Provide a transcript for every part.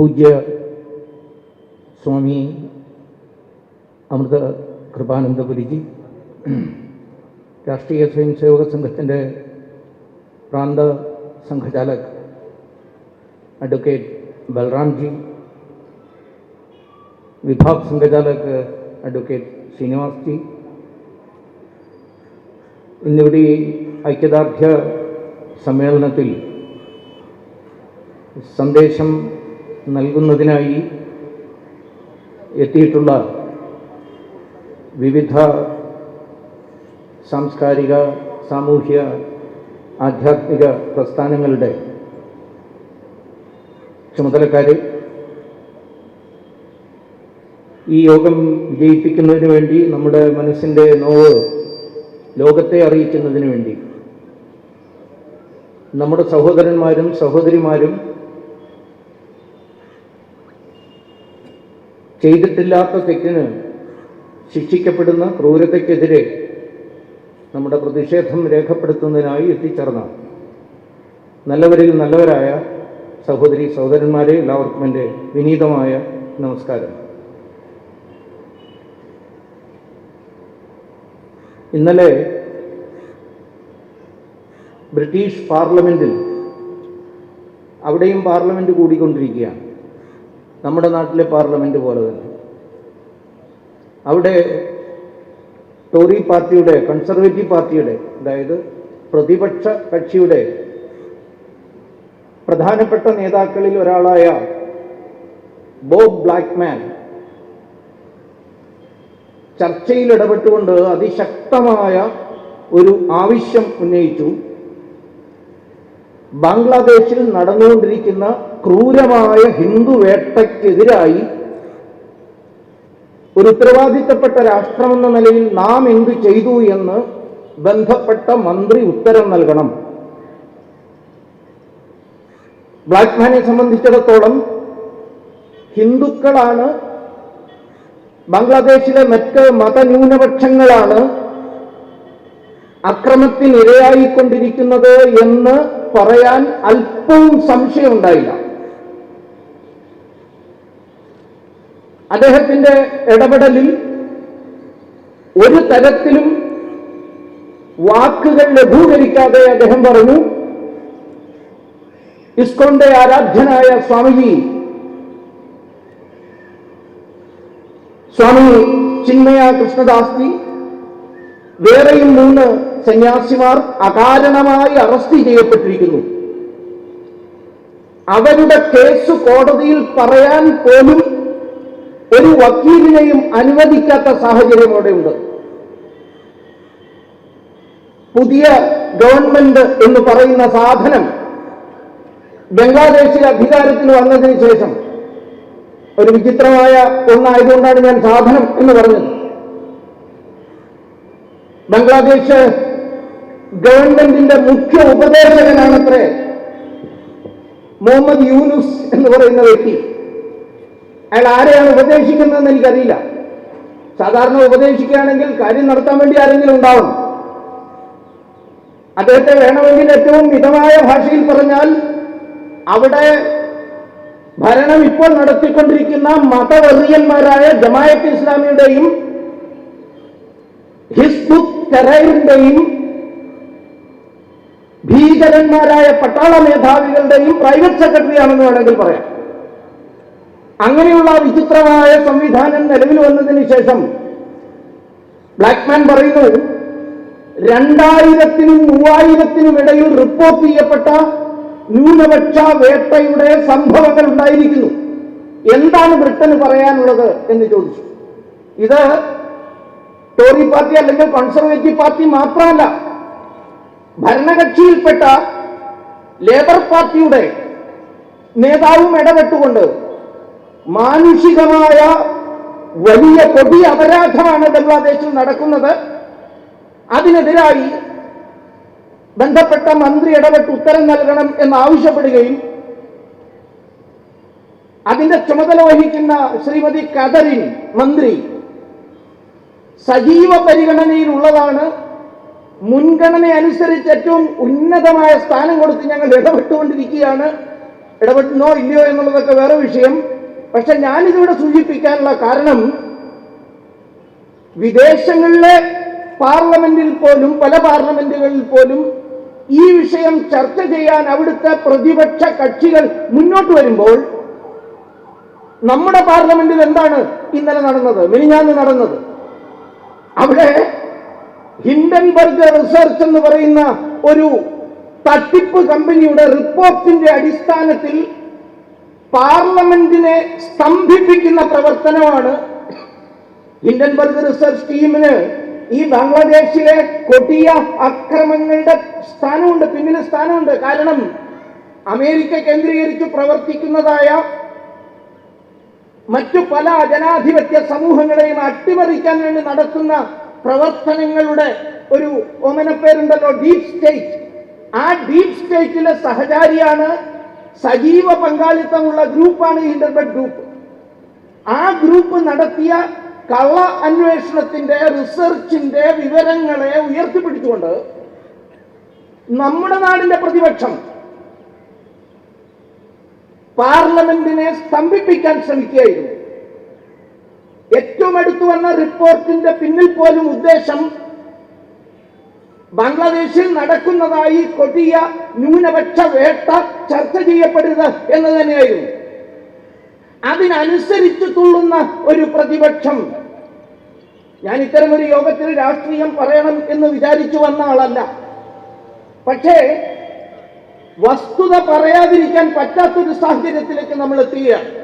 പൂജ്യ സ്വാമി അമൃത കൃപാനന്ദപുരിജി രാഷ്ട്രീയ സ്വയംസേവക സംഘത്തിന്റെ പ്രാന്ത സംഘചാലക് അഡ്വക്കേറ്റ് ബൽറാംജി വിഭാഗ് സംഘചാലക് അഡ്വക്കേറ്റ് ശ്രീനിവാസ്ജി ഇന്നിവിടെ ഐക്യദാർഢ്യ സമ്മേളനത്തിൽ സന്ദേശം നൽകുന്നതിനായി എത്തിയിട്ടുള്ള വിവിധ സാംസ്കാരിക സാമൂഹ്യ ആധ്യാത്മിക പ്രസ്ഥാനങ്ങളുടെ ചുമതലക്കാരെ ഈ യോഗം വിജയിപ്പിക്കുന്നതിന് വേണ്ടി നമ്മുടെ മനസ്സിന്റെ നോവ് ലോകത്തെ അറിയിക്കുന്നതിന് വേണ്ടി നമ്മുടെ സഹോദരന്മാരും സഹോദരിമാരും ചെയ്തിട്ടില്ലാത്ത തെറ്റിന് ശിക്ഷിക്കപ്പെടുന്ന ക്രൂരതയ്ക്കെതിരെ നമ്മുടെ പ്രതിഷേധം രേഖപ്പെടുത്തുന്നതിനായി എത്തിച്ചേർന്ന നല്ലവരിൽ നല്ലവരായ സഹോദരി സഹോദരന്മാരെ എല്ലാവർക്കും എന്റെ വിനീതമായ നമസ്കാരം. ഇന്നലെ ബ്രിട്ടീഷ് പാർലമെന്റിൽ അവിടെയും പാർലമെന്റ് കൂടിക്കൊണ്ടിരിക്കുകയാണ്. നമ്മുടെ നാട്ടിലെ പാർലമെന്റ് പോലെ തന്നെ. അവിടെ ടോറി പാർട്ടിയുടെ കൺസർവേറ്റീവ് പാർട്ടിയുടെ അതായത് പ്രതിപക്ഷ കക്ഷിയുടെ പ്രധാനപ്പെട്ട നേതാക്കളിൽ ഒരാളായ ബോബ് ബ്ലാക്ക്മാൻ ചർച്ചയിൽ ഇടപെട്ടുകൊണ്ട് അതിശക്തമായ ഒരു ആവശ്യം ഉന്നയിച്ചു. ബംഗ്ലാദേശിൽ നടന്നുകൊണ്ടിരിക്കുന്ന ക്രൂരമായ ഹിന്ദു വേട്ടയ്ക്കെതിരായി ഒരു ഉത്തരവാദിത്തപ്പെട്ട രാഷ്ട്രമെന്ന നിലയിൽ നാം എന്തു ചെയ്തു എന്ന് ബന്ധപ്പെട്ട മന്ത്രി ഉത്തരം നൽകണം. ബ്ലാക്ക്മാനെ സംബന്ധിച്ചിടത്തോളം ഹിന്ദുക്കളാണ് ബംഗ്ലാദേശിലെ മറ്റ് മതന്യൂനപക്ഷങ്ങളാണ് അക്രമത്തിനിരയായിക്കൊണ്ടിരിക്കുന്നത് എന്ന് പറയാൻ അല്പവും സംശയം ഉണ്ടായില്ല അദ്ദേഹത്തിന്റെ ഇടപെടലിൽ ഒരു തരത്തിലും വാക്കുകൾ ലഘൂകരിക്കാതെ അദ്ദേഹം പറഞ്ഞു ഇസ്കോന്റെ ആരാധ്യനായ സ്വാമിജി സ്വാമി ചിന്മയ കൃഷ്ണദാസ്തി വേറെയും മൂന്ന് സന്യാസിമാർ അകാരണമായി അറസ്റ്റ് ചെയ്യപ്പെട്ടിരിക്കുന്നു. അവരുടെ കേസ് കോടതിയിൽ പറയാൻ പോലും ഒരു വക്കീലിനെയും അനുവദിക്കാത്ത സാഹചര്യം അവിടെയുണ്ട്. പുതിയ ഗവൺമെന്റ് എന്ന് പറയുന്ന സാധനം ബംഗ്ലാദേശിൽ അധികാരത്തിൽ വന്നതിന് ശേഷം ഒരു വിചിത്രമായ ഒന്നായതുകൊണ്ടാണ് ഞാൻ സാധനം എന്ന് പറഞ്ഞത്. ബംഗ്ലാദേശ് ഗവൺമെന്റിന്റെ മുഖ്യ ഉപദേശകനാണത്രേ മുഹമ്മദ് യൂനുസ് എന്ന് പറയുന്ന വ്യക്തി. അയാൾ ആരെയാണ് ഉപദേശിക്കുന്നതെന്ന് എനിക്കറിയില്ല. സാധാരണ ഉപദേശിക്കുകയാണെങ്കിൽ കാര്യം നടത്താൻ വേണ്ടി ആരെങ്കിലും ഉണ്ടാവും. അദ്ദേഹത്തെ വേണമെങ്കിൽ ഏറ്റവും മിതമായ ഭാഷയിൽ പറഞ്ഞാൽ അവിടെ ഭരണം ഇപ്പോൾ നടത്തിക്കൊണ്ടിരിക്കുന്ന മതവർഗീയന്മാരായ ജമായത്ത് ഇസ്ലാമിയുടെയും ഹിസ്ബുദ് തെറയിന്റെയും ഭീകരന്മാരായ പട്ടാള മേധാവികളുടെയും പ്രൈവറ്റ് സെക്രട്ടറി ആണെന്ന് വേണമെങ്കിൽ പറയാം. അങ്ങനെയുള്ള വിചിത്രമായ സംവിധാനം നിലവിൽ വന്നതിന് ശേഷം ബ്ലാക്ക്മാൻ പറയുന്നു രണ്ടായിരത്തിനും മൂവായിരത്തിനും ഇടയിൽ റിപ്പോർട്ട് ചെയ്യപ്പെട്ട ന്യൂനപക്ഷ വേട്ടയുടെ സംഭവങ്ങൾ ഉണ്ടായിരിക്കുന്നു. എന്താണ് ബ്രിട്ടന് പറയാനുള്ളത് എന്ന് ചോദിച്ചു. ഇത് ടോറി പാർട്ടി അല്ലെങ്കിൽ കൺസർവേറ്റീവ് പാർട്ടി മാത്രമല്ല ഭരണകക്ഷിയിൽപ്പെട്ട ലേബർ പാർട്ടിയുടെ നേതാവും ഇടപെട്ടുകൊണ്ട് മാനുഷികമായ വലിയ കൊടി അപരാധമാണ് ബംഗ്ലാദേശിൽ നടക്കുന്നത്. അതിനെതിരായി ബന്ധപ്പെട്ട മന്ത്രി ഇടപെട്ട് ഉത്തരം നൽകണം എന്നാവശ്യപ്പെടുകയും അതിന്റെ ചുമതല വഹിക്കുന്ന ശ്രീമതി കദറിൻ മന്ത്രി സജീവ പരിഗണനയിലുള്ളതാണ്. മുൻഗണന അനുസരിച്ച് ഏറ്റവും ഉന്നതമായ സ്ഥാനം കൊടുത്ത് ഞങ്ങൾ ഇടപെട്ടുകൊണ്ടിരിക്കുകയാണ്. ഇടപെടുന്നോ ഇല്ലയോ എന്നുള്ളതൊക്കെ വേറെ വിഷയം. പക്ഷെ ഞാനിതിവിടെ സൂചിപ്പിക്കാനുള്ള കാരണം വിദേശങ്ങളിലെ പാർലമെന്റിൽ പോലും പല പാർലമെന്റുകളിൽ പോലും ഈ വിഷയം ചർച്ച ചെയ്യാൻ അവിടുത്തെ പ്രതിപക്ഷ കക്ഷികൾ മുന്നോട്ട് വരുമ്പോൾ നമ്മുടെ പാർലമെന്റിൽ എന്താണ് ഇന്നലെ നടന്നത് മിനിഞ്ഞാന്ന് നടന്നത്? അവിടെ ഹിൻഡൻബർഗ് റിസർച്ച് എന്ന് പറയുന്ന ഒരു തട്ടിപ്പ് കമ്പനിയുടെ റിപ്പോർട്ടിന്റെ അടിസ്ഥാനത്തിൽ പാർലമെന്റിനെ സ്തംഭിപ്പിക്കുന്ന പ്രവർത്തനമാണ് ഹിൻഡൻബർഗ് റിസർച്ച് ടീമിന് ഈ ബംഗ്ലാദേശിലെ കൊടിയ അക്രമങ്ങളുടെ സ്ഥാനമുണ്ട് പിന്നിൽ സ്ഥാനമുണ്ട്. കാരണം അമേരിക്ക കേന്ദ്രീകരിച്ച് പ്രവർത്തിക്കുന്നതായ മറ്റു പല ജനാധിപത്യ സമൂഹങ്ങളെയും അട്ടിമറിക്കാൻ വേണ്ടി നടത്തുന്ന പ്രവർത്തനങ്ങളുടെ ഒരു ഓമനപ്പേരുണ്ടല്ലോ ഡീപ് സ്റ്റേറ്റ് ആ ഡീപ് സ്റ്റേറ്റിലെ സഹചാരിയാണ് സജീവ പങ്കാളിത്തമുള്ള ഗ്രൂപ്പാണ് ഇന്റർബെഡ് ഗ്രൂപ്പ് ആ ഗ്രൂപ്പ് നടത്തിയ കള്ള അന്വേഷണത്തിന്റെ റിസർച്ചിന്റെ വിവരങ്ങളെ ഉയർത്തിപ്പിടിച്ചുകൊണ്ട് നമ്മുടെ നാടിന്റെ പ്രതിപക്ഷം പാർലമെന്റിനെ സ്തംഭിപ്പിക്കാൻ ശ്രമിക്കുകയായിരുന്നു. ഏറ്റവും അടുത്തു വന്ന റിപ്പോർട്ടിന്റെ പിന്നിൽ പോലും ഉദ്ദേശം ബംഗ്ലാദേശിൽ നടക്കുന്നതായി കൊടിയ ന്യൂനപക്ഷ വേട്ട ചർച്ച ചെയ്യപ്പെടരുത് എന്ന് തന്നെയായിരുന്നു. അതിനനുസരിച്ച് തുള്ളുന്ന ഒരു പ്രതിപക്ഷം. ഞാൻ ഇത്തരം ഒരു യോഗത്തിൽ രാഷ്ട്രീയം പറയണം എന്ന് വിചാരിച്ചു വന്ന ആളല്ല. പക്ഷേ വസ്തുത പറയാതിരിക്കാൻ പറ്റാത്തൊരു സാഹചര്യത്തിലേക്ക് നമ്മൾ എത്തുകയാണ്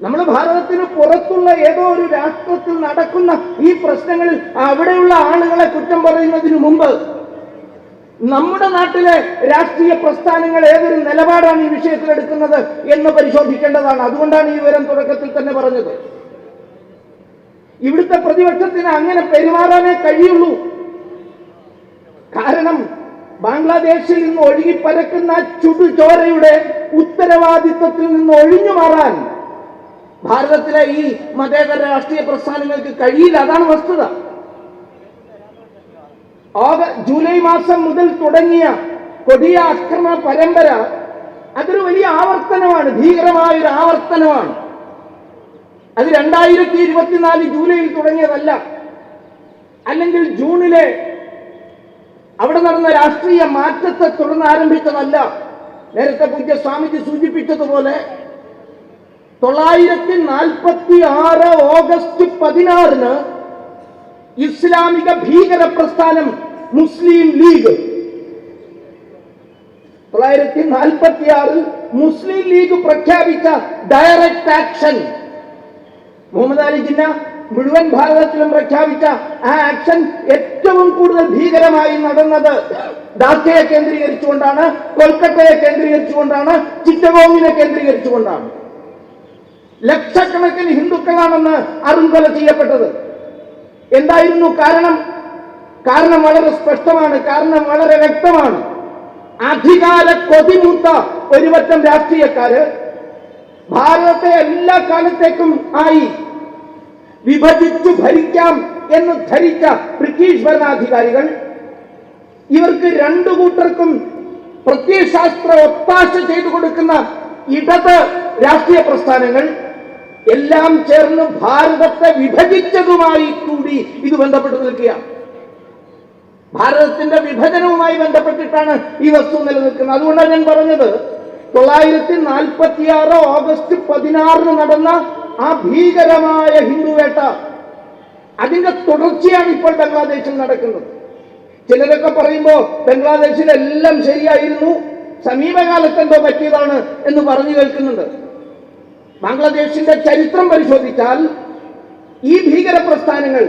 നമ്മൾ ഭാരതത്തിന് പുറത്തുള്ള ഏതോ ഒരു രാഷ്ട്രത്തിൽ നടക്കുന്ന ഈ പ്രശ്നങ്ങളിൽ അവിടെയുള്ള ആളുകളെ കുറ്റം പറയുന്നതിന് മുമ്പ് നമ്മുടെ നാട്ടിലെ രാഷ്ട്രീയ പ്രസ്ഥാനങ്ങൾ ഏതൊരു നിലപാടാണ് ഈ വിഷയത്തിൽ എടുക്കുന്നത് എന്ന് പരിശോധിക്കേണ്ടതാണ്. അതുകൊണ്ടാണ് ഈ വിവരം തുടക്കത്തിൽ തന്നെ പറഞ്ഞത്. ഇവിടുത്തെ പ്രതിപക്ഷത്തിന് അങ്ങനെ പെരുമാറാനേ കഴിയുള്ളൂ. കാരണം ബംഗ്ലാദേശിൽ നിന്ന് ഒഴുകിപ്പരക്കുന്ന ചുടുചോരയുടെ ഉത്തരവാദിത്വത്തിൽ നിന്ന് ഒഴിഞ്ഞു മാറാൻ ഭാരതത്തിലെ ഈ മതേതര രാഷ്ട്രീയ പ്രസ്ഥാനങ്ങൾക്ക് കഴിയില്ല. അതാണ് വസ്തുത. ജൂലൈ മാസം മുതൽ തുടങ്ങിയ കൊടിയ അക്രമ പരമ്പര അതൊരു വലിയ ആവർത്തനമാണ്. ഭീകരമായ ഒരു ആവർത്തനമാണ്. അത് രണ്ടായിരത്തി ഇരുപത്തിനാല് ജൂലൈയിൽ തുടങ്ങിയതല്ല. അല്ലെങ്കിൽ ജൂണിലെ അവിടെ നടന്ന രാഷ്ട്രീയ മാറ്റത്തെ തുടർന്ന് ആരംഭിച്ചതല്ല നേരത്തെ പൂജ്യ സ്വാമിജി സൂചിപ്പിച്ചതുപോലെ തൊള്ളായിരത്തി നാൽപ്പത്തി ആറ് ഓഗസ്റ്റ് പതിനാറിന് ഇസ്ലാമിക ഭീകര പ്രസ്ഥാനം മുസ്ലിം ലീഗ്. തൊള്ളായിരത്തി നാൽപ്പത്തി ആറിൽ മുസ്ലിം ലീഗ് പ്രഖ്യാപിച്ച ഡയറക്റ്റ് ആക്ഷൻ. മുഹമ്മദ് അലി ജിന്ന മുഴുവൻ ഭാരതത്തിലും പ്രഖ്യാപിച്ച ആ ആക്ഷൻ ഏറ്റവും കൂടുതൽ ഭീകരമായി നടന്നത് ഡാക്കയെ കേന്ദ്രീകരിച്ചുകൊണ്ടാണ് കൊൽക്കത്തയെ കേന്ദ്രീകരിച്ചുകൊണ്ടാണ് ചിറ്റഗോങ്ങിനെ കേന്ദ്രീകരിച്ചുകൊണ്ടാണ്. ലക്ഷക്കണക്കിന് ഹിന്ദുക്കളാണെന്ന് അറുങ്കൊല ചെയ്യപ്പെട്ടത്. എന്തായിരുന്നു കാരണം? കാരണം വളരെ സ്പഷ്ടമാണ് കാരണം വളരെ വ്യക്തമാണ്. അധികാര കൊതിമൂത്ത ഒരുപറ്റം രാഷ്ട്രീയക്കാര് ഭാരതത്തെ എല്ലാ കാലത്തേക്കും ആയി വിഭജിച്ചു ഭരിക്കാം എന്ന് ധരിച്ച ബ്രിട്ടീഷ് ഭരണാധികാരികൾ ഇവർക്ക് രണ്ടു കൂട്ടർക്കും പ്രത്യയശാസ്ത്ര ഒത്താശ ചെയ്തു കൊടുക്കുന്ന ഇടത് രാഷ്ട്രീയ പ്രസ്ഥാനങ്ങൾ എല്ലാം ചേർന്ന് ഭാരതത്തെ വിഭജിച്ചതുമായി കൂടി ഇത് ബന്ധപ്പെട്ട് നിൽക്കുകയാണ് ഭാരതത്തിന്റെ വിഭജനവുമായി ബന്ധപ്പെട്ടിട്ടാണ് ഈ വസ്തു നിലനിൽക്കുന്നത്. അതുകൊണ്ടാണ് ഞാൻ പറഞ്ഞത് തൊള്ളായിരത്തി നാൽപ്പത്തി ആറ് ഓഗസ്റ്റ് പതിനാറിന് നടന്ന ആ ഭീകരമായ ഹിന്ദുവേട്ട അതിന്റെ തുടർച്ചയാണ് ഇപ്പോൾ ബംഗ്ലാദേശിൽ നടക്കുന്നത്. ചിലരൊക്കെ പറയുമ്പോൾ ബംഗ്ലാദേശിൽ എല്ലാം ശരിയായിരുന്നു സമീപകാലത്ത് എന്തോ പറ്റിയതാണ് എന്ന് പറഞ്ഞു കേൾക്കുന്നുണ്ട്. ബംഗ്ലാദേശിന്റെ ചരിത്രം പരിശോധിച്ചാൽ ഈ ഭീകര പ്രസ്ഥാനങ്ങൾ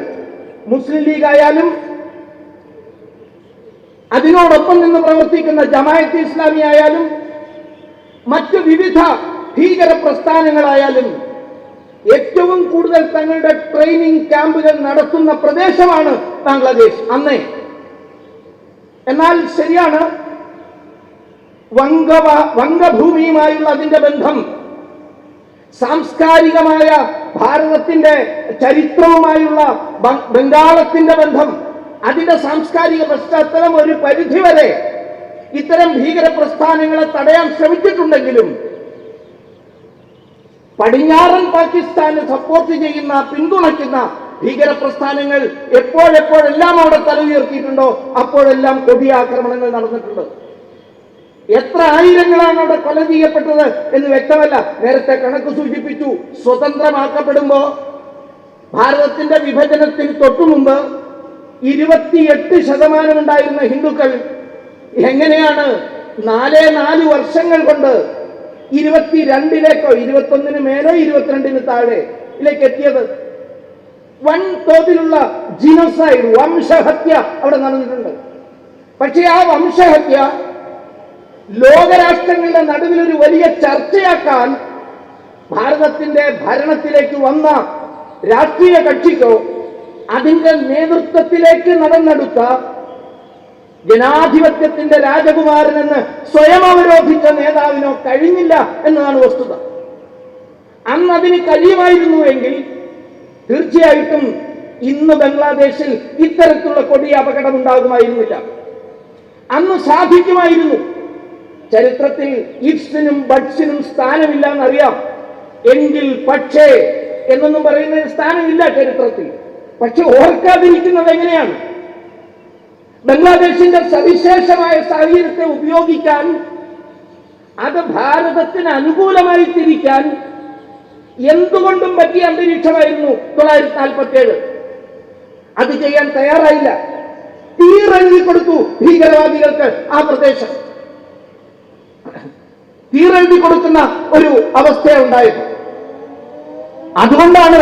മുസ്ലിം ലീഗ് ആയാലും അതിനോടൊപ്പം നിന്ന് പ്രവർത്തിക്കുന്ന ജമായത്ത് ഇസ്ലാമി ആയാലും മറ്റ് വിവിധ ഭീകര പ്രസ്ഥാനങ്ങളായാലും ഏറ്റവും കൂടുതൽ തങ്ങളുടെ ട്രെയിനിങ് ക്യാമ്പുകൾ നടത്തുന്ന പ്രദേശമാണ് ബംഗ്ലാദേശ് അന്നേ. എന്നാൽ ശരിയാണ് വംഗഭൂമിയുമായുള്ള അതിന്റെ ബന്ധം സാംസ്കാരികമായ ഭാരതത്തിന്റെ ചരിത്രവുമായുള്ള ബംഗാളത്തിന്റെ ബന്ധം അതിന്റെ സാംസ്കാരിക പശ്ചാത്തലം ഒരു പരിധിവരെ ഇത്തരം ഭീകര പ്രസ്ഥാനങ്ങളെ തടയാൻ ശ്രമിച്ചിട്ടുണ്ടെങ്കിലും പടിഞ്ഞാറൻ പാകിസ്ഥാന് സപ്പോർട്ട് ചെയ്യുന്ന പിന്തുണയ്ക്കുന്ന ഭീകര പ്രസ്ഥാനങ്ങൾ എപ്പോഴെപ്പോഴെല്ലാം അവിടെ തല ഉയർത്തിയിട്ടുണ്ടോ അപ്പോഴെല്ലാം കൊടിയാക്രമണങ്ങൾ നടന്നിട്ടുണ്ട്. എത്ര ആയിരങ്ങളാണ് അവിടെ കൊല ചെയ്യപ്പെട്ടത് എന്ന് വ്യക്തമല്ല. നേരത്തെ കണക്ക് സൂചിപ്പിച്ചു. സ്വതന്ത്രമാക്കപ്പെടുമ്പോ ഭാരതത്തിന്റെ വിഭജനത്തിന് തൊട്ടു മുമ്പ് ഇരുപത്തിയെട്ട് ശതമാനം ഉണ്ടായിരുന്ന ഹിന്ദുക്കൾ എങ്ങനെയാണ് നാലേ നാല് വർഷങ്ങൾ കൊണ്ട് ഇരുപത്തിരണ്ടിലേക്കോ ഇരുപത്തൊന്നിന് മേലോ ഇരുപത്തിരണ്ടിന് താഴെ ഇതിലേക്ക് എത്തിയത്? വൻ തോതിലുള്ള ജിനോസൈഡ് വംശഹത്യ അവിടെ നടന്നിട്ടുണ്ട്. പക്ഷേ ആ വംശഹത്യ ലോകരാഷ്ട്രങ്ങളുടെ നടുവിൽ ഒരു വലിയ ചർച്ചയാക്കാൻ ഭാരതത്തിന്റെ ഭരണത്തിലേക്ക് വന്ന രാഷ്ട്രീയ കക്ഷിക്കോ അതിന്റെ നേതൃത്വത്തിലേക്ക് നടന്നെടുത്ത ജനാധിപത്യത്തിന്റെ രാജകുമാരൻ എന്ന് സ്വയം അവരോധിച്ച നേതാവിനോ കഴിഞ്ഞില്ല എന്നതാണ് വസ്തുത. അന്ന് അതിന് കഴിയുമായിരുന്നുവെങ്കിൽ തീർച്ചയായിട്ടും ഇന്ന് ബംഗ്ലാദേശിൽ ഇത്തരത്തിലുള്ള കൊടിയ അപകടം ഉണ്ടാകുമായിരുന്നില്ല. അന്ന് സാധിക്കുമായിരുന്നു. ചരിത്രത്തിൽ ഇഫ്സിനും ബഡ്സിനും സ്ഥാനമില്ല എന്നറിയാം എങ്കിൽ പക്ഷേ എന്നൊന്നും പറയുന്നതിന് സ്ഥാനമില്ല ചരിത്രത്തിൽ. പക്ഷെ ഓർക്കാതിരിക്കുന്നത് എങ്ങനെയാണ്? ബംഗ്ലാദേശിന്റെ സവിശേഷമായ സാഹചര്യത്തെ ഉപയോഗിക്കാൻ അത് ഭാരതത്തിന് അനുകൂലമായി തിരിക്കാൻ എന്തുകൊണ്ടും പറ്റിയ അന്തരീക്ഷമായിരുന്നു തൊള്ളായിരത്തി നാൽപ്പത്തി ഏഴ് അത് ചെയ്യാൻ തയ്യാറായില്ല. തീറങ്ങി കൊടുത്തു ഭീകരവാദികൾക്ക് ആ പ്രദേശം. തീറെഴുതി കൊടുക്കുന്ന ഒരു അവസ്ഥയുണ്ടായത് അതുകൊണ്ടാണ്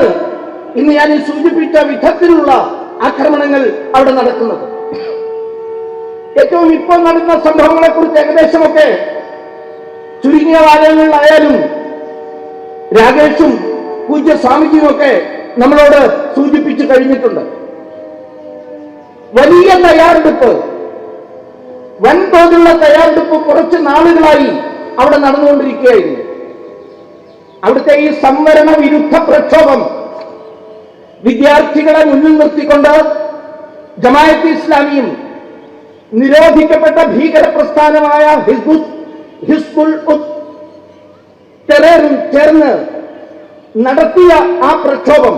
ഇന്ന് ഞാൻ ഈ സൂചിപ്പിച്ച വിധത്തിലുള്ള ആക്രമണങ്ങൾ അവിടെ നടക്കുന്നത്. ഏറ്റവും ഇപ്പോൾ നടന്ന സംഭവങ്ങളെ കുറിച്ച് ഏകദേശമൊക്കെ ചുരുങ്ങിയ വാചകങ്ങളിലായാലും രാകേഷും പൂജ്യ സ്വാമിജിയും ഒക്കെ നമ്മളോട് സൂചിപ്പിച്ചു കഴിഞ്ഞിട്ടുണ്ട്. വലിയ തയ്യാറെടുപ്പ് വൻതോതിലുള്ള തയ്യാറെടുപ്പ് കുറച്ച് നാളുകളായി അവിടെ നടന്നുകൊണ്ടിരിക്കുകയായിരുന്നു. അവിടുത്തെ ഈ സംവരണ വിരുദ്ധ പ്രക്ഷോഭം വിദ്യാർത്ഥികളെ മുന്നിൽ നിർത്തിക്കൊണ്ട് ജമായത്ത് ഇസ്ലാമിയും നിരോധിക്കപ്പെട്ട ഭീകര പ്രസ്ഥാനമായ ഹിസ്ബുൽ ഹിസ്ബുൾ ചേർന്ന് നടത്തിയ ആ പ്രക്ഷോഭം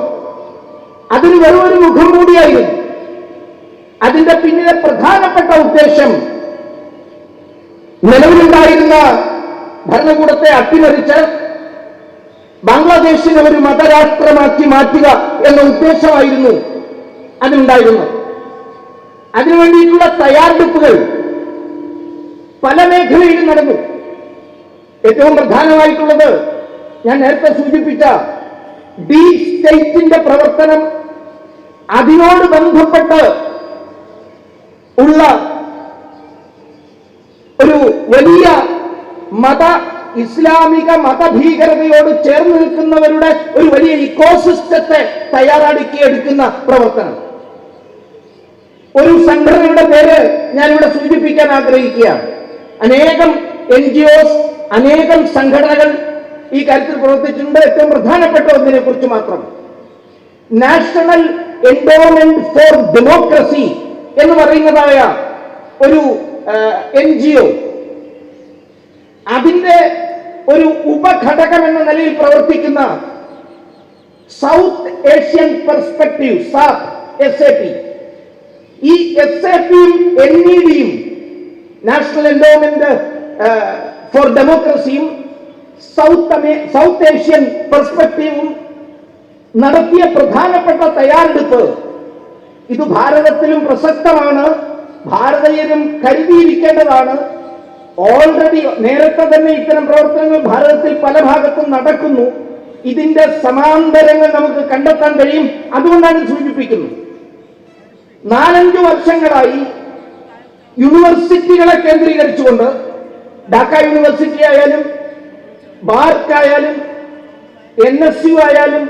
അതിന് വെറും മുഖം കൂടിയായിരുന്നു. അതിന്റെ പിന്നിലെ പ്രധാനപ്പെട്ട ഉദ്ദേശം നിലവിലുണ്ടായിരുന്ന ഭരണകൂടത്തെ അട്ടിമറിച്ച് ബംഗ്ലാദേശിനെ ഒരു മതരാഷ്ട്രമാക്കി മാറ്റുക എന്ന ഉദ്ദേശമായിരുന്നു അതിനുണ്ടായിരുന്നത്. അതിനുവേണ്ടിയിട്ടുള്ള തയ്യാറെടുപ്പുകൾ പല മേഖലയിലും നടന്നു. ഏറ്റവും പ്രധാനമായിട്ടുള്ളത് ഞാൻ നേരത്തെ സൂചിപ്പിച്ച ഡി സ്റ്റേറ്റിന്റെ പ്രവർത്തനം അതിനോട് ബന്ധപ്പെട്ട് ഉള്ള ഒരു വലിയ മത ഇസ്ലാമിക മതഭീകരതയോട് ചേർന്ന് നിൽക്കുന്നവരുടെ ഒരു വലിയ ഇക്കോസിസ്റ്റത്തെ തയ്യാറാക്കി എടുക്കുന്ന പ്രവർത്തനം. ഒരു സംഘടനയുടെ പേര് ഞാനിവിടെ സൂചിപ്പിക്കാൻ ആഗ്രഹിക്കുകയാണ്. അനേകം എൻ ജി ഒസ് അനേകം സംഘടനകൾ ഈ കാര്യത്തിൽ പ്രവർത്തിച്ചിട്ടുണ്ട്. ഏറ്റവും പ്രധാനപ്പെട്ട ഒന്നിനെ കുറിച്ച് മാത്രം. നാഷണൽ എൻഡോമെന്റ് ഫോർ ഡെമോക്രസി എന്ന് പറയുന്നതായ ഒരു എൻ ജി ഒ അതിന്റെ ഒരു ഉപഘടകം എന്ന നിലയിൽ പ്രവർത്തിക്കുന്ന South Asian Perspective South S A P ഈ എസ് എ പിയും എൻ ഇ ഡിയും നാഷണൽ എൻഡോമെന്റ് ഫോർ ഡെമോക്രസിയും സൗത്ത് സൗത്ത് ഏഷ്യൻ പെർസ്പെക്റ്റീവും നടത്തിയ പ്രധാനപ്പെട്ട തയ്യാറെടുപ്പ് ഇത് ഭാരതത്തിലും പ്രസക്തമാണ് ഭാരതീയരും കരുതിയിരിക്കേണ്ടതാണ്. ഓൾറെഡി നേരത്തെ തന്നെ ഇത്തരം പ്രവർത്തനങ്ങൾ ഭാരതത്തിൽ പല ഭാഗത്തും നടക്കുന്നു. ഇതിന്റെ സമാന്തരങ്ങൾ നമുക്ക് കണ്ടെത്താൻ കഴിയും. അതുകൊണ്ടാണ് സൂചിപ്പിക്കുന്നത്. നാലഞ്ചു വർഷങ്ങളായി യൂണിവേഴ്സിറ്റികളെ കേന്ദ്രീകരിച്ചുകൊണ്ട് ഡാക്ക യൂണിവേഴ്സിറ്റി ആയാലും ബാർക്ക് ആയാലും എൻ എസ് യു ആയാലും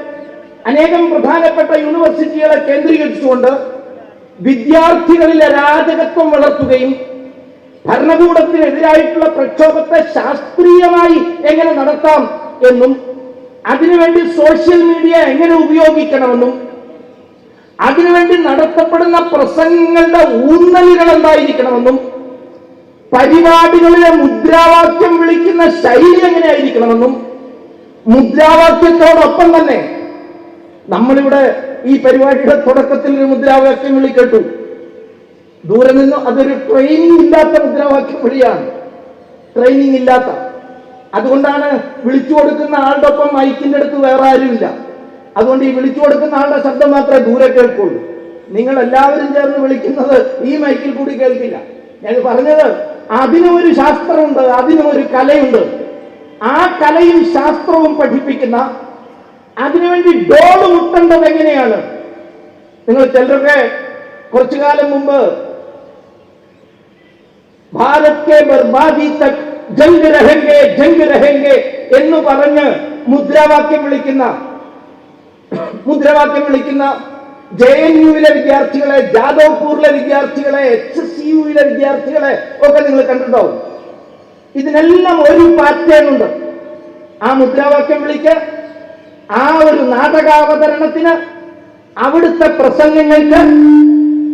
അനേകം പ്രധാനപ്പെട്ട യൂണിവേഴ്സിറ്റികളെ കേന്ദ്രീകരിച്ചുകൊണ്ട് വിദ്യാർത്ഥികളിൽ അരാജകത്വം വളർത്തുകയും ഭരണകൂടത്തിനെതിരായിട്ടുള്ള പ്രക്ഷോഭത്തെ ശാസ്ത്രീയമായി എങ്ങനെ നടത്താം എന്നും അതിനുവേണ്ടി സോഷ്യൽ മീഡിയ എങ്ങനെ ഉപയോഗിക്കണമെന്നും അതിനുവേണ്ടി നടത്തപ്പെടുന്ന പ്രസംഗങ്ങളുടെ ഊന്നലുകൾ എന്തായിരിക്കണമെന്നും പരിപാടികളിലെ മുദ്രാവാക്യം വിളിക്കുന്ന ശൈലി എങ്ങനെയായിരിക്കണമെന്നും മുദ്രാവാക്യത്തോടൊപ്പം തന്നെ നമ്മളിവിടെ ഈ പരിപാടിയുടെ തുടക്കത്തിൽ ഒരു മുദ്രാവാക്യം വിളി കേട്ടു ദൂരെ നിന്ന് അതൊരു ട്രെയിനിങ് ഇല്ലാത്ത മുദ്രാവാക്യം വഴിയാണ് ട്രെയിനിങ് ഇല്ലാത്ത. അതുകൊണ്ടാണ് വിളിച്ചു കൊടുക്കുന്ന ആളുടെ ഒപ്പം മൈക്കിന്റെ അടുത്ത് വേറെ ആരുമില്ല. അതുകൊണ്ട് ഈ വിളിച്ചു കൊടുക്കുന്ന ആളുടെ ശബ്ദം മാത്രമേ ദൂരെ കേൾക്കുള്ളൂ. നിങ്ങൾ എല്ലാവരും ചേർന്ന് വിളിക്കുന്നത് ഈ മൈക്കിൽ കൂടി കേൾക്കില്ല. ഞാൻ പറഞ്ഞത് അതിനും ഒരു ശാസ്ത്രമുണ്ട് അതിനും ഒരു കലയുണ്ട്. ആ കലയും ശാസ്ത്രവും പഠിപ്പിക്കുന്ന അതിനുവേണ്ടി ഡോൾ മുട്ടേണ്ടത് എങ്ങനെയാണ്? നിങ്ങൾ ചിലരൊക്കെ കുറച്ചു കാലം മുമ്പ് ഭാരത് ബർബാദി തക് ജംഗ് രഹെങ്കെ ജംഗ് രഹെങ്കെ എന്ന് പറഞ്ഞ് മുദ്രാവാക്യം വിളിക്കുന്ന മുദ്രാവാക്യം വിളിക്കുന്ന ജെ എൻ യുവിലെ വിദ്യാർത്ഥികളെ ജാദവ്പൂരിലെ വിദ്യാർത്ഥികളെ എച്ച് എസ് യുവിലെ വിദ്യാർത്ഥികളെ ഒക്കെ നിങ്ങൾ കണ്ടിട്ടുണ്ടാവും. ഇതിനെല്ലാം ഒരു പാറ്റേൺ ഉണ്ട്. ആ മുദ്രാവാക്യം വിളിക്ക ആ ഒരു നാടകാവതരണത്തിന് അവിടുത്തെ പ്രസംഗങ്ങൾക്ക്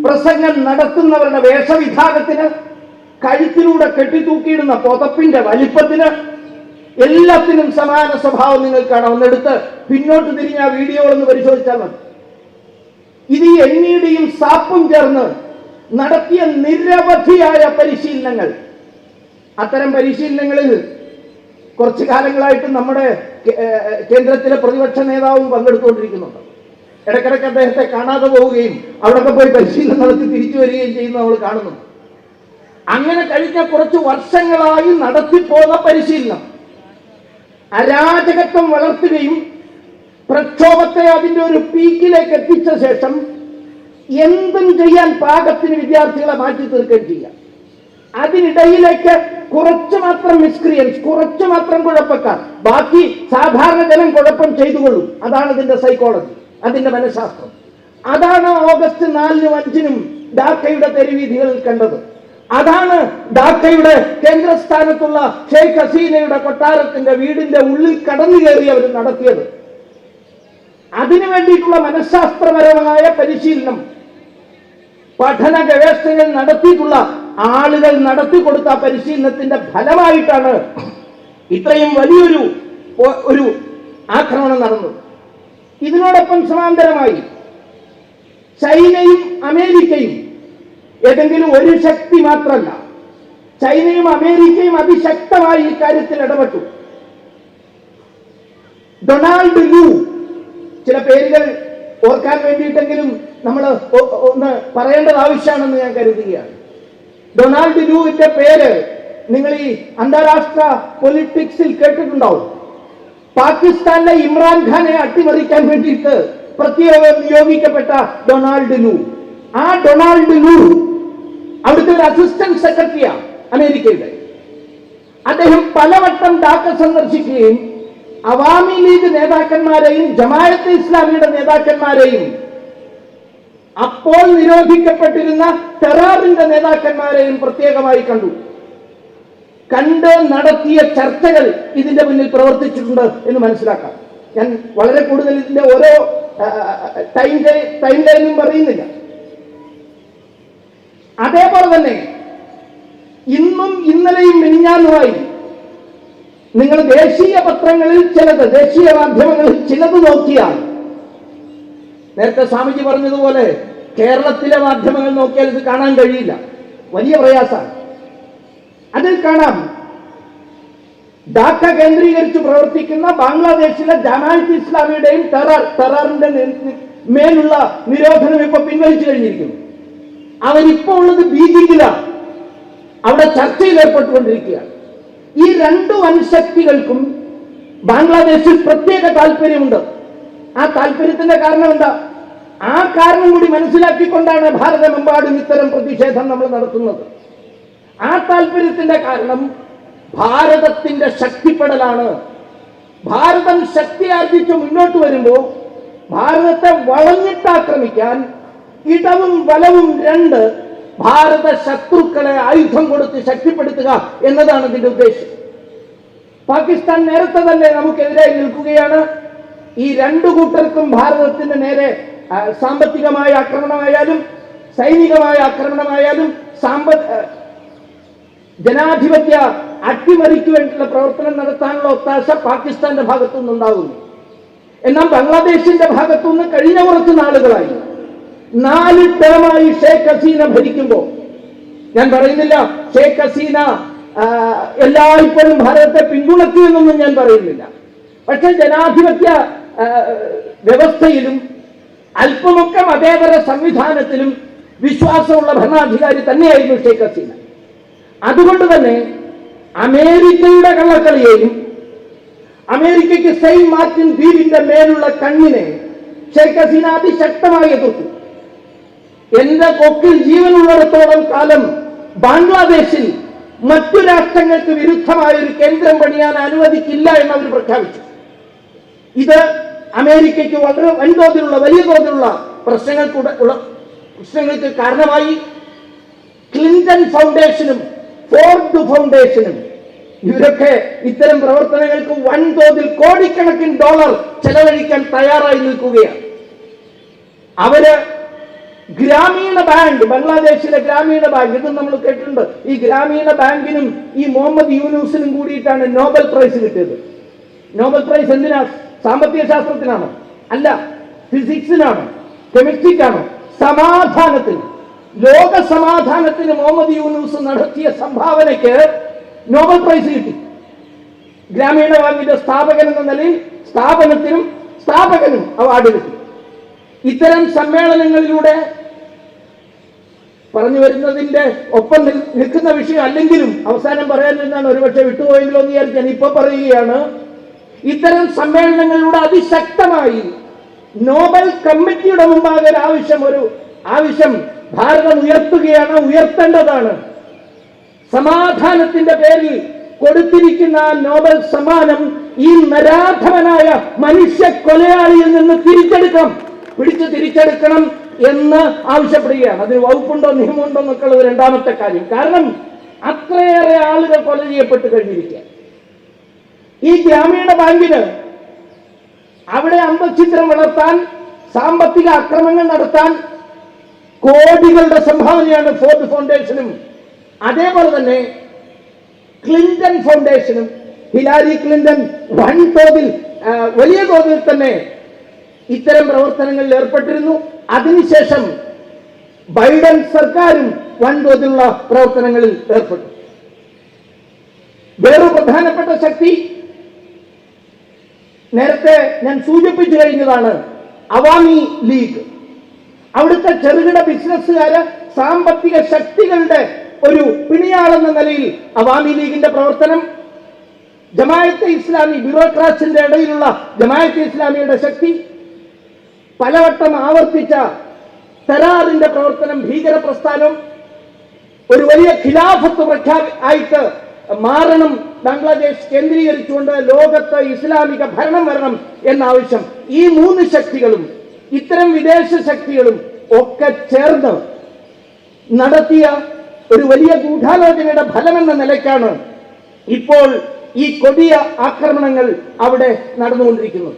പ്രസംഗം നടത്തുന്നവരുടെ വേഷവിഭാഗത്തിന് കഴുത്തിലൂടെ കെട്ടിത്തൂക്കിയിടുന്ന പുതപ്പിന്റെ വലിപ്പത്തിന് എല്ലാത്തിനും സമാന സ്വഭാവം നിങ്ങൾ കാണാം ഒന്നെടുത്ത് പിന്നോട്ട് തിരിഞ്ഞ ആ വീഡിയോകളൊന്ന് പരിശോധിച്ചാൽ മതി. ഇത് ഈ എണ്ണിയുടെയും സാപ്പും ചേർന്ന് നടത്തിയ നിരവധിയായ പരിശീലനങ്ങൾ. അത്തരം പരിശീലനങ്ങളിൽ കുറച്ചു കാലങ്ങളായിട്ട് നമ്മുടെ കേന്ദ്രത്തിലെ പ്രതിപക്ഷ നേതാവും പങ്കെടുത്തുകൊണ്ടിരിക്കുന്നുണ്ട്. ഇടയ്ക്കിടയ്ക്ക് അദ്ദേഹത്തെ കാണാതെ പോവുകയും അവിടെയൊക്കെ പോയി പരിശീലനം നടത്തി തിരിച്ചു വരികയും ചെയ്യുന്ന നമ്മൾ കാണുന്നുണ്ട്. അങ്ങനെ കഴിഞ്ഞ കുറച്ച് വർഷങ്ങളായി നടത്തിപ്പോന്ന പരിശീലനം. അരാജകത്വം വളർത്തുകയും പ്രക്ഷോഭത്തെ അതിന്റെ ഒരു പീക്കിലേക്ക് എത്തിച്ച ശേഷം എന്തും ചെയ്യാൻ പാകത്തിന് വിദ്യാർത്ഥികളെ മാറ്റി തീർക്കുകയും ചെയ്യാം. അതിനിടയിലേക്ക് കുറച്ചു മാത്രം മിസ്ക്രിയൻസ് കുറച്ചു മാത്രം കുഴപ്പക്കാർ ബാക്കി സാധാരണ ജനം കുഴപ്പം ചെയ്തുകൊള്ളും. അതാണ് ഇതിന്റെ സൈക്കോളജി അതിന്റെ മനഃശാസ്ത്രം. അതാണ് ഓഗസ്റ്റ് നാലിനും അഞ്ചിനും ഡാക്കയുടെ തെരുവീതികളിൽ കണ്ടത്. അതാണ് ഡാക്കയുടെ കേന്ദ്രസ്ഥാനത്തുള്ള ഷെയ്ഖ് ഹസീനയുടെ കൊട്ടാരത്തിന്റെ വീടിന്റെ ഉള്ളിൽ കടന്നു കയറി അവർ നടത്തിയത്. അതിനു വേണ്ടിയിട്ടുള്ള മനഃശാസ്ത്രപരമായ പരിശീലനം പഠന ഗവേഷണങ്ങൾ നടത്തിയിട്ടുള്ള ആളുകൾ നടത്തി കൊടുത്ത പരിശീലനത്തിന്റെ ഫലമായിട്ടാണ് ഇത്രയും വലിയൊരു ഒരു ആക്രമണം നടന്നത്. ഇതിനോടൊപ്പം സമാന്തരമായി ചൈനയും അമേരിക്കയും ഏതെങ്കിലും ഒരു ശക്തി മാത്രമല്ല ചൈനയും അമേരിക്കയും അതിശക്തമായി ഇക്കാര്യത്തിൽ ഇടപെട്ടു. ഡൊണാൾഡ് ലൂ ചില പേരുകൾ ഓർക്കാൻ വേണ്ടിയിട്ടെങ്കിലും നമ്മൾ ഒന്ന് പറയേണ്ടത് ആവശ്യമാണെന്ന് ഞാൻ കരുതുകയാണ്. ഡൊണാൾഡ് ലൂവിന്റെ പേര് നിങ്ങൾ ഈ അന്താരാഷ്ട്ര പൊളിറ്റിക്സിൽ കേട്ടിട്ടുണ്ടാവും. പാകിസ്ഥാനിലെ ഇമ്രാൻഖാനെ അട്ടിമറിക്കാൻ വേണ്ടിയിട്ട് പ്രത്യേകം നിയോഗിക്കപ്പെട്ട ഡൊണാൾഡ് ലൂ. ആ ഡൊണാൾഡ് ലൂ അവിടുത്തെ ഒരു അസിസ്റ്റന്റ് സെക്രട്ടറിയാണ് അമേരിക്കയുടെ. അദ്ദേഹം പലവട്ടം ഡാക്ക സന്ദർശിക്കുകയും അവാമി ലീഗ് നേതാക്കന്മാരെയും ജമായത്ത് ഇസ്ലാമിയുടെ നേതാക്കന്മാരെയും അപ്പോൾ നിരോധിക്കപ്പെട്ടിരുന്ന ടെറാറിന്റെ നേതാക്കന്മാരെയും പ്രത്യേകമായി കണ്ടു. കണ്ട് നടത്തിയ ചർച്ചകൾ ഇതിന്റെ മുന്നിൽ പ്രവർത്തിച്ചിട്ടുണ്ട് എന്ന് മനസ്സിലാക്കാം. ഞാൻ വളരെ കൂടുതൽ ഇതിന്റെ ഓരോ ടൈം ടൈം ലൈനും പറയുന്നില്ല. അതേപോലെ തന്നെ ഇന്നും ഇന്നലെയും മിനിഞ്ഞാന്നുമായി നിങ്ങൾ ദേശീയ പത്രങ്ങളിൽ ചിലത് ദേശീയ മാധ്യമങ്ങളിൽ ചിലത് നോക്കിയാൽ നേരത്തെ സ്വാമിജി പറഞ്ഞതുപോലെ കേരളത്തിലെ മാധ്യമങ്ങൾ നോക്കിയാൽ ഇത് കാണാൻ കഴിയില്ല. വലിയ പ്രയാസമാണ്. അതിൽ കാണാം ഡാക്ക കേന്ദ്രീകരിച്ച് പ്രവർത്തിക്കുന്ന ബംഗ്ലാദേശിലെ ജമാഅത്ത് ഇസ്ലാമിയുടെയും ടെറർ ടെററിന്റെ മേലുള്ള നിരോധനം ഇപ്പൊ പിൻവലിച്ചു കഴിഞ്ഞിരിക്കുന്നു. അവരിപ്പോ ഉള്ളത് ബീജിംഗിലാണ് അവിടെ ചർച്ചയിൽ ഏർപ്പെട്ടുകൊണ്ടിരിക്കുകയാണ്. ഈ രണ്ടു വൻശക്തികൾക്കും ബംഗ്ലാദേശിൽ പ്രത്യേക താല്പര്യമുണ്ട്. ആ താല്പര്യത്തിന്റെ കാരണം എന്താ? ആ കാരണം കൂടി മനസ്സിലാക്കിക്കൊണ്ടാണ് ഭാരതമെമ്പാടും ഇത്തരം പ്രതിഷേധം നമ്മൾ നടത്തുന്നത്. ആ താല്പര്യത്തിന്റെ കാരണം ഭാരതത്തിന്റെ ശക്തിപ്പെടലാണ്. ഭാരതം ശക്തി ആർജിച്ച് മുന്നോട്ട് വരുമ്പോൾ ഭാരതത്തെ വളഞ്ഞിട്ട് ആക്രമിക്കാൻ ഇടവും വലവും രണ്ട് ഭാരത ശത്രുക്കളെ ആയുധം കൊടുത്ത് ശക്തിപ്പെടുത്തുക എന്നതാണ് ഇതിന്റെ ഉദ്ദേശം. പാകിസ്ഥാൻ നേരത്തെ തന്നെ നമുക്കെതിരായി നിൽക്കുകയാണ്. ഈ രണ്ടു കൂട്ടർക്കും ഭാരതത്തിന്റെ നേരെ സാമ്പത്തികമായ ആക്രമണമായാലും സൈനികമായ ആക്രമണമായാലും സാമ്പ ജനാധിപത്യ അട്ടിമറിക്ക് വേണ്ടിയുള്ള പ്രവർത്തനം നടത്താനുള്ള ഒത്താശ പാകിസ്ഥാന്റെ ഭാഗത്തു നിന്നുണ്ടാകുന്നു എന്നാൽ ബംഗ്ലാദേശിന്റെ ഭാഗത്തുനിന്ന് കഴിഞ്ഞ കുറച്ച് നാളുകളായി നാല് ടേമായി ഷേഖ് ഹസീന ഭരിക്കുമ്പോൾ ഞാൻ പറയുന്നില്ല ഷേഖ് ഹസീന എല്ലാ എല്ലായ്പ്പോഴും ഭാരതത്തെ പിന്തുണച്ചു എന്നൊന്നും ഞാൻ പറയുന്നില്ല. പക്ഷെ ജനാധിപത്യ വ്യവസ്ഥയിലും അല്പമൊക്കെ മതേതര സംവിധാനത്തിലും വിശ്വാസമുള്ള ഭരണാധികാരി തന്നെയായിരുന്നു ഷേഖ് ഹസീന. അതുകൊണ്ട് തന്നെ അമേരിക്കയുടെ കള്ളക്കളിയെയും അമേരിക്കയ്ക്ക് സെയിൻ മാർട്ടിൻ ദ്വീപിന്റെ മേലുള്ള കണ്ണിനെ ഷേഖ് ഹസീന അതിശക്തമായി എതിർത്തു. എന്റെ കൊക്കിൽ ജീവനുള്ളിടത്തോളം കാലം ബംഗ്ലാദേശിൽ മറ്റു രാഷ്ട്രങ്ങൾക്ക് വിരുദ്ധമായ ഒരു കേന്ദ്രം പണിയാൻ അനുവദിക്കില്ല എന്ന് അവർ പ്രഖ്യാപിച്ചു. ഇത് അമേരിക്കയ്ക്ക് വളരെ വൻതോതിലുള്ള വലിയ തോതിലുള്ള പ്രശ്നങ്ങൾക്ക് പ്രശ്നങ്ങൾക്ക് കാരണമായി. ക്ലിന്റൺ ഫൗണ്ടേഷനും ഫോർഡ് ഫൗണ്ടേഷനും ഇവരൊക്കെ ഇത്തരം പ്രവർത്തനങ്ങൾക്ക് വൻതോതിൽ കോടിക്കണക്കിന് ഡോളർ ചെലവഴിക്കാൻ തയ്യാറായി നിൽക്കുകയാണ്. അവർ ഗ്രാമീണ ബാങ്ക് ബംഗ്ലാദേശിലെ ഗ്രാമീണ ബാങ്ക് ഇത് നമ്മൾ കേട്ടിട്ടുണ്ട്. ഈ ഗ്രാമീണ ബാങ്കിനും ഈ മുഹമ്മദ് യൂനൂസിനും കൂടിയിട്ടാണ് നോബൽ പ്രൈസ് കിട്ടിയത്. നോബൽ പ്രൈസ് എന്തിനാ? സാമ്പത്തിക ശാസ്ത്രത്തിനാണോ അല്ല ഫിസിക്സിനാണോ കെമിസ്ട്രിക്കാണോ സമാധാനത്തിന്. ലോക സമാധാനത്തിന് മുഹമ്മദ് യൂനൂസ് നടത്തിയ സംഭാവനയ്ക്ക് നോബൽ പ്രൈസ് കിട്ടി. ഗ്രാമീണ ബാങ്കിന്റെ സ്ഥാപകൻ എന്ന നിലയിൽ സ്ഥാപനത്തിനും സ്ഥാപകനും അവാർഡ് കിട്ടി. ഇത്തരം സമ്മേളനങ്ങളിലൂടെ പറഞ്ഞു വരുന്നതിന്റെ ഒപ്പം നിൽക്കുന്ന വിഷയം അല്ലെങ്കിലും അവസാനം പറയാൻ നിന്നാണ് ഒരുപക്ഷെ വിട്ടുപോയെങ്കിലോ എന്ന് വിചാരിച്ചാൽ ഇപ്പൊ പറയുകയാണ്. ഇത്തരം സമ്മേളനങ്ങളിലൂടെ അതിശക്തമായി നോബൽ കമ്മിറ്റിയുടെ മുമ്പാകെ ഒരു ആവശ്യം ഒരു ആവശ്യം ഭാരതം ഉയർത്തുകയാണ് ഉയർത്തേണ്ടതാണ്. സമാധാനത്തിന്റെ പേരിൽ കൊടുത്തിരിക്കുന്ന നോബൽ സമ്മാനം ഈ നരാധവനായ മനുഷ്യ കൊലയാളിയിൽ നിന്ന് തിരിച്ചെടുക്കണം. പിടിച്ചു തിരിച്ചെടുക്കണം. എന്ന് ആവശ്യപ്പെടുകയാണ്. അതിന് വകുപ്പുണ്ടോ നിയമമുണ്ടോ എന്നൊക്കെ രണ്ടാമത്തെ കാര്യം. കാരണം അത്രയേറെ ആളുകൾ കൊല ചെയ്യപ്പെട്ട് കഴിഞ്ഞിരിക്കുക ഈ ഗ്രാമീണ ബാങ്കിന് അവിടെ അന്തചിത്രം വളർത്താൻ സാമ്പത്തിക അക്രമങ്ങൾ നടത്താൻ കോടികളുടെ സംഭാവനയാണ് ഫോർഡ് ഫൗണ്ടേഷനും. അതേപോലെ തന്നെ ക്ലിന്റൺ ഫൗണ്ടേഷനും. ഹിലാരി ക്ലിന്റൺ വൻ തോതിൽ വലിയ തോതിൽ തന്നെ ഇത്തരം പ്രവർത്തനങ്ങളിൽ ഏർപ്പെട്ടിരുന്നു. അതിനുശേഷം ബൈഡൻ സർക്കാരും വൻതോതിലുള്ള പ്രവർത്തനങ്ങളിൽ ഏർപ്പെട്ടു. വേറെ പ്രധാനപ്പെട്ട ശക്തി നേരത്തെ ഞാൻ സൂചിപ്പിച്ചു കഴിഞ്ഞതാണ് അവാമി ലീഗ്. അവിടുത്തെ ചെറുകിട ബിസിനസ്സുകാര് സാമ്പത്തിക ശക്തികളുടെ ഒരു പിണിയാളെന്ന നിലയിൽ അവാമി ലീഗിന്റെ പ്രവർത്തനം ജമായത്തെ ഇസ്ലാമി ബ്യൂറോക്രാറ്റ്സിന്റെ ഇടയിലുള്ള ജമായത്തെ ഇസ്ലാമിയുടെ ശക്തി പലവട്ടം ആവർത്തിച്ച തരാറിന്റെ പ്രവർത്തനം ഭീകര പ്രസ്ഥാനം ഒരു വലിയ ഖിലാഫത്ത് പ്രഖ്യാപി ആയിട്ട് മാറണം ബംഗ്ലാദേശ് കേന്ദ്രീകരിച്ചുകൊണ്ട് ലോകത്ത് ഇസ്ലാമിക ഭരണം വരണം എന്ന ആവശ്യം ഈ മൂന്ന് ശക്തികളും ഇത്തരം വിദേശ ശക്തികളും ഒക്കെ ചേർന്ന് നടത്തിയ ഒരു വലിയ ഗൂഢാലോചനയുടെ ഫലമെന്ന നിലയ്ക്കാണ് ഇപ്പോൾ ഈ കൊടിയ ആക്രമണങ്ങൾ അവിടെ നടന്നുകൊണ്ടിരിക്കുന്നത്.